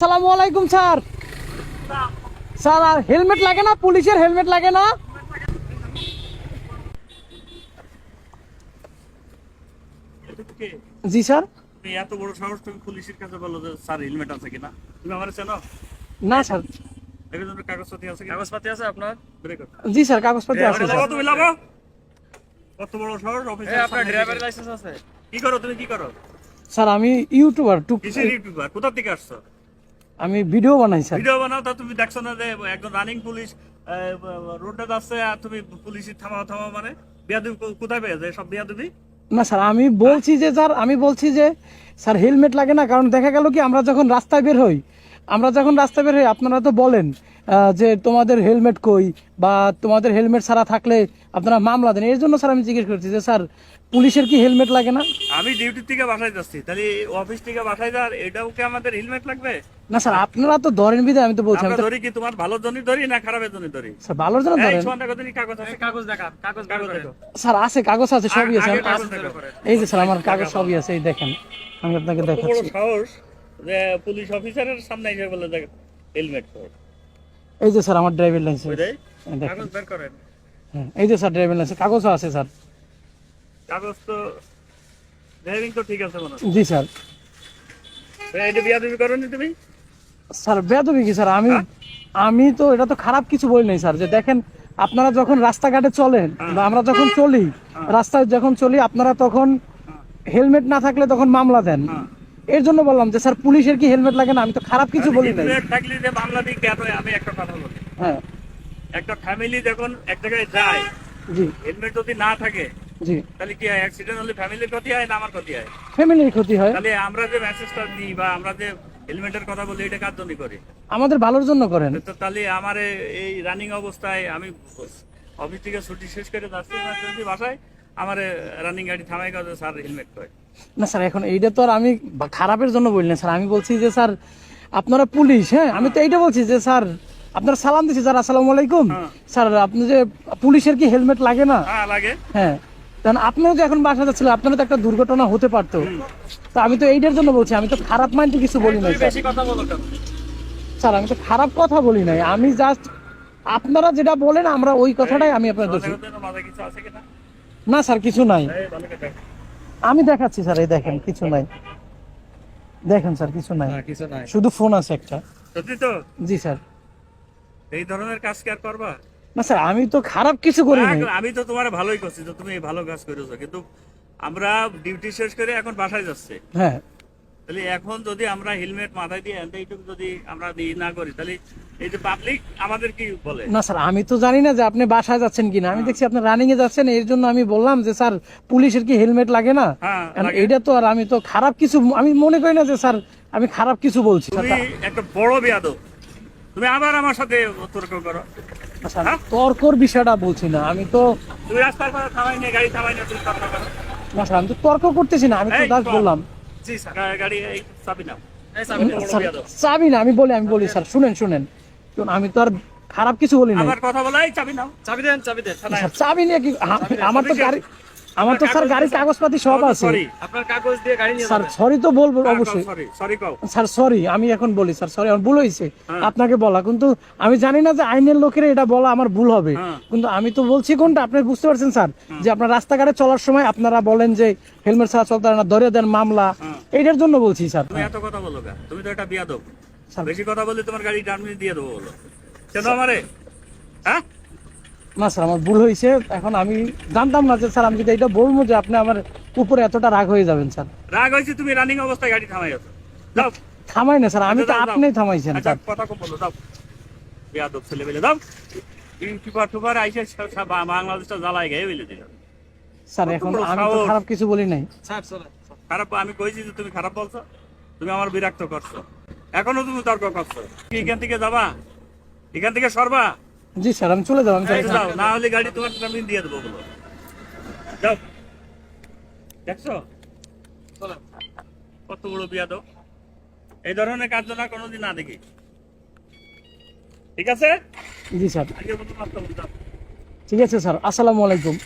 সালামু আলাইকুম sir. Sir আর helmet লাগে না? পুলিশের হেলমেট লাগে না? জি স্যার। এত বড় সাহস তুমি পুলিশের কাছে বলো যে স্যার হেলমেট আছে কিনা? তুমি আমার চেনো? না স্যার। কাগজপাতি আছে কাগজপাতি আছে আপনার? জি স্যার আছে তুমি কত বড় সাহস অফিসে আপনার ড্রাইভারের লাইসেন্স আছে। কি করো তুমি কি করো? স্যার আমি ইউটিউবার টু কিসের ইউটিউবার? কোথা থেকে আসছো? আমি ভিডিও বানাই স্যার। ভিডিও বানাও তা তুমি দেখছ না যে একজন রানিং পুলিশ রোডে যাচ্ছে আর তুমি পুলিশের থামা থামাও মানে? বিয়াদুবি কোথায় যায় সব বিয়াদুবি? না স্যার আমি বলছি যে স্যার আমি বলছি যে স্যার হেলমেট লাগে না কারণ দেখা গেল কি আমরা যখন রাস্তায় বের হই আমরা যখন রাস্তায় বের হই আপনারা তো বলেন যে তোমাদের হেলমেট কই বা তোমাদের হেলমেট ছাড়া থাকলে আপনারা মামলা দেন। এর জন্য স্যার আমি জিজ্ঞেস করছি যে স্যার পুলিশের কি হেলমেট লাগে না? আমি ডিউটি থেকে বাসায় যাচ্ছি। তাহলে অফিস থেকে বাসায় যাওয়ার এটাও কি আমাদের হেলমেট লাগবে? না স্যার আপনারা তো ধরেন বিধে আমি তো বলছি আমি আমরা ধরি কি তোমার ভালোর জন্য ধরি না খারাপের জন্য ধরি? স্যার ভালোর জন্য এই ধরেন। কাগজ আছে। কাগজ দেখা কাগজ কাগজ দেখো। স্যার আছে কাগজ আছে সবই আছে। এই যে স্যার আমার কাগজ সবই আছে এই দেখেন। আমি আপনাকে কত বড় দেখাচ্ছি। সাহস যে পুলিশ অফিসারের সামনে এসে বলে দেখ হেলমেট পর। এই যে স্যার আমার ড্রাইভিং লাইসেন্স হ্যাঁ, এই যে স্যার ড্রাইভিং লাইসেন্স কাগজও আছে স্যার। কাগজ তো ড্রাইভিং তো ঠিক আছে মনে হয়। জি স্যার। এটা করনি তুমি? স্যার কি স্যার? আমি আমি তো এটা তো খারাপ কিছু বলি নাই স্যার। যে দেখেন আপনারা যখন রাস্তাঘাটে চলেন বা আমরা যখন চলি রাস্তায় যখন চলি আপনারা তখন হেলমেট না থাকলে তখন মামলা দেন। হ্যাঁ। এর জন্য বললাম যে স্যার পুলিশের কি হেলমেট লাগে না? আমি তো খারাপ কিছু বলি হেলমেট থাকলে যে কেন আমি একটা কথা বলি। হ্যাঁ। একটা ফ্যামিলি যখন এক জায়গায় যায় জি। হেলমেট যদি না থাকে জি। তাহলে কি হয় অ্যাক্সিডেন্ট হলে ফ্যামিলির ক্ষতি হয় না আমার ক্ষতি হয়? ফ্যামিলির ক্ষতি হয়। তাহলে আমরা যে মেসেজটা দিই বা আমরা যে হেলমেটের কথা বলি এটা কার জন্য করি? আমাদের ভালোর জন্য করেন। তো তাহলে আমার এই রানিং অবস্থায় আমি অফিস থেকে ছুটি শেষ করে যাচ্ছি বাসায়। আমার রানিং গাড়ি থামাই কাজে স্যার হেলমেট না স্যার এখন এইটা তো আর আমি খারাপের জন্য বলি না স্যার। আমি বলছি যে স্যার আপনারা পুলিশ হ্যাঁ? আমি তো এইটা বলছি যে স্যার আপনারা সালাম দিচ্ছি স্যার আসসালামু আলাইকুম। হ্যাঁ। স্যার আপনি যে পুলিশের কি হেলমেট লাগে না? হ্যাঁ লাগে। হ্যাঁ। কারণ আপনিও যে এখন বাসা যাচ্ছিলেন আপনারও তো একটা দুর্ঘটনা হতে পারতো। তো আমি তো এইটার জন্য বলছি আমি তো খারাপ মাইন্ডে কিছু বলি নাই স্যার। আমি তো খারাপ কথা বলি নাই। আমি জাস্ট আপনারা যেটা বলেন আমরা ওই কথাটাই আমি আপনার দোষী না স্যার কিছু নাই। আমি দেখাচ্ছি স্যার এই দেখেন কিছু নাই। দেখেন স্যার কিছু নাই। কিছু নাই। শুধু ফোন আছে একটা। সত্যি তো? জি স্যার। এই ধরনের কাজ কি আর করবা? না স্যার আমি তো খারাপ কিছু করি না, আমি তো তোমার ভালোই করছি তো তুমি ভালো কাজ করেছ। কিন্তু আমরা ডিউটি শেষ করে এখন বাসায় যাচ্ছে। হ্যাঁ। তাহলে এখন যদি আমরা হেলমেট মাথায় দিয়ে এইটুকু যদি আমরা ই না করি তাহলে এই যে পাবলিক আমাদের কি বলে? না স্যার আমি তো জানি না যে আপনি বাসায় যাচ্ছেন কিনা। আমি দেখছি আপনি রানিং এ যাচ্ছেন এর জন্য আমি বললাম যে স্যার পুলিশের কি হেলমেট লাগে না? হ্যাঁ লাগে। তো আর আমি তো খারাপ কিছু আমি মনে করি না যে স্যার আমি খারাপ কিছু বলছি। তুমি একটা বড় বেয়াদব। তুমি আবার আমার সাথে তর্ক করো। স্যার, তর্কর বিষয়টা বলছি না। আমি তো তুমি রাস্তার পাশে থামাই নিয়ে গাড়ি থামাই নিয়ে তুমি তর্ক করো। না স্যার আমি তো তর্ক করতেছি না আমি তো জাস্ট বললাম। জি স্যার। গাড়ি চাবি না আমি বলি আমি বলি স্যার শুনেন শুনেন। শুনুন, আমি তো আর খারাপ কিছু বলি না আবার কথা বলাই এই চাবি নাও। চাবি দেন চাবি দেন চাবি নিয়ে কি আমার তো গাড়ি আমার তো স্যার গাড়ির কাগজপাতি সব আছে। আপনার কাগজ দিয়ে গাড়ি নিয়ে স্যার সরি তো বলব অবশ্যই। সরি সরি কও। স্যার সরি আমি এখন বলি স্যার সরি আমার ভুল হয়েছে। হ্যাঁ। আপনাকে বলা কিন্তু আমি জানি না যে আইনের লোকেরা এটা বলা আমার ভুল হবে। হ্যাঁ। কিন্তু আমি তো বলছি কোনটা আপনি বুঝতে পারছেন স্যার যে আপনার রাস্তাঘাটে চলার সময় আপনারা বলেন যে হেলমেট ছাড়া চলতে না ধরে দেন মামলা। হ্যাঁ। এইটার জন্য বলছি স্যার। তুমি এত কথা বলো তুমি তো একটা বিয়াদব। বেশি কথা বললে তোমার গাড়ি দিয়ে দেবো বলো। কেন আমারে? হ্যাঁ? না স্যার আমার ভুল হয়েছে। এখন আমি জানতাম না যে স্যার আমি যদি এটা বলব যে আপনি আমার উপরে এতটা রাগ হয়ে যাবেন স্যার। রাগ হয়েছে তুমি রানিং অবস্থায় গাড়ি থামাই আছো। যাও থামাই না স্যার আমি তো আচ্ছা, যাও। আপনি থামাইছেন আচ্ছা স্যার। কথা কম বলো যাও বিয়াদব ছেলে বেলে যাও ইউটিউবার টুবার আইসে সব- সব বাংলাদেশটা জ্বালাই গায়ে বেলে দিল। স্যার এখন আমি তো খারাপ কিছু বলি নাই। স্যার খারাপ আমি কইছি যে তুমি খারাপ বলছো তুমি আমার বিরক্ত করছ। এখনও তুমি তর্ক করছ। কি এখান থেকে যাবা? এখান থেকে সরবা? জি স্যার আমি চলে যাব আমি আচ্ছা, যাও না হলে গাড়ি তোমার আমি দিয়ে দেবো যাও। দেখছ? কত বড় বিয়া দাও। এই ধরনের কাজ না কোনোদিন না দেখি। ঠিক আছে? জি স্যার। ঠিক আছে স্যার আসসালামু আলাইকুম।